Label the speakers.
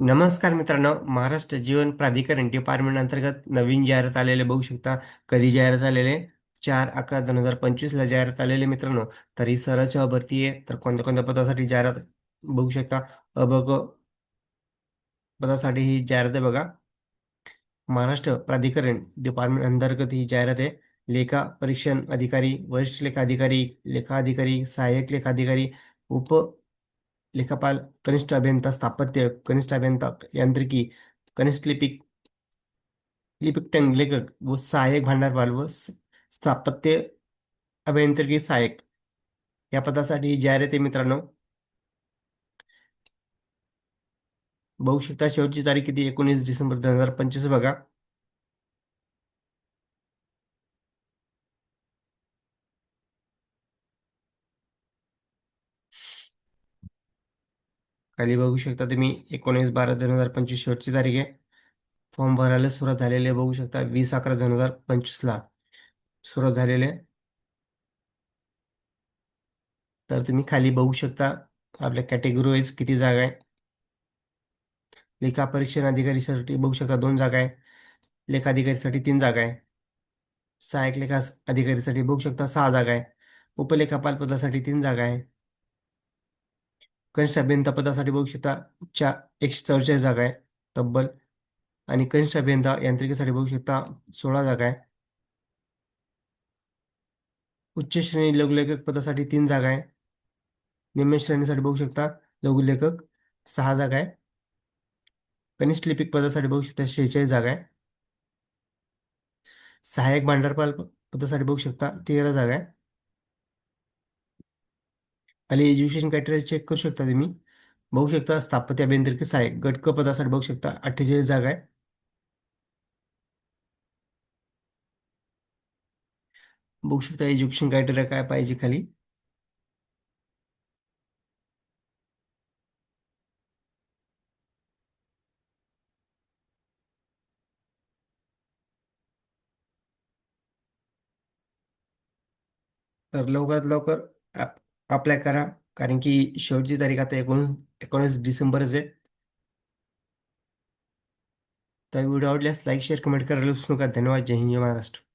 Speaker 1: नमस्कार मित्रांनो महाराष्ट्र जीवन प्राधिकरण डिपार्टमेंट अंतर्गत नवीन जाहिरात आलेले बघू शकता. कधी जाहिरात आलेले? चार अकरा दोन हजार पंचवीसला जाहिरात आलेले मित्रांनो. तर ही सरळ भरती आहे. तर कोणत्या कोणत्या पदासाठी जाहिरात बघू शकता? अबग पदासाठी ही जाहिरात आहे बघा. महाराष्ट्र प्राधिकरण डिपार्टमेंट अंतर्गत ही जाहिरात आहे. लेखा परीक्षण अधिकारी वरिष्ठ लेखा अधिकारी लेखा अधिकारी सहाय्यक लेखा अधिकारी उप लेखापाल कनिष्ठ अभियंता स्थापत्य कनिष्ठ अभियंता यांत्रिकी कनिष्ठ लिपिक लिपिक लेखक व सहाय्यक भांडारपाल व स्थापत्य अभियांत्रिकी सहाय्यक या पदासाठी जाहिरात आहे मित्रांनो बघू शकता शेवटची तारीख किती एकोणीस डिसेंबर दोन हज़ार पंचवीस बघा खाली बघू शकता तुम्ही एकोणीस बारा दोन हजार पंचवीस शेवटची तारीख आहे. फॉर्म भरायला सुरुवात झालेली आहे बघू शकता वीस अकरा दोन हजार पंचवीसला सुरुवात झालेली आहे. तर तुम्ही खाली बघू शकता आपल्या कॅटेगरी वाईज किती जागा आहे. लेखा परीक्षण अधिकारीसाठी बघू शकता दोन जागा आहे. लेखाधिकारीसाठी तीन जागा आहे. सहाय्यक लेखा अधिकारीसाठी बघू शकता सहा जागा आहे. उपलेखापाल पदासाठी तीन जागा आहे. कनिष्ठ अभियंता पदासाठी बघू शकता एकशे चौवेचाळीस जागा आहे तब्बल. आणि कनिष्ठ अभियंता यांत्रिकीसाठी बघू शकता सोळा जागा आहे. उच्च श्रेणी लघुलेखक पदासाठी तीन जागा आहे. निम्न श्रेणीसाठी बघू शकता लघुलेखक सहा जागा आहे. कनिष्ठ लिपिक पदासाठी बघू शकता शेहेचाळीस जागा आहे. सहाय्यक भांडारपाल पदासाठी बघू शकता तेरा जागा आहे. खाली एज्युकेशन क्रायटेरिया चेक करू शकता तुम्ही. बघू शकता स्थापत्य अभियांत्रिकी सहाय्यक गट क पदासाठी बघू शकता अठ्ठेचाळीस जागा आहे. बघू शकता एज्युकेशन क्रायटेरिया काय पाहिजे खाली. तर लवकरात लवकर अप्लाय करा. कारण की शेवटची तारीख आता एकोणीस एकोणीस डिसेंबरच आहे. तर व्हिडिओ आवडल्यास लाईक शेअर कमेंट करायला विसरू नका. धन्यवाद. जय हिंद. जय महाराष्ट्र.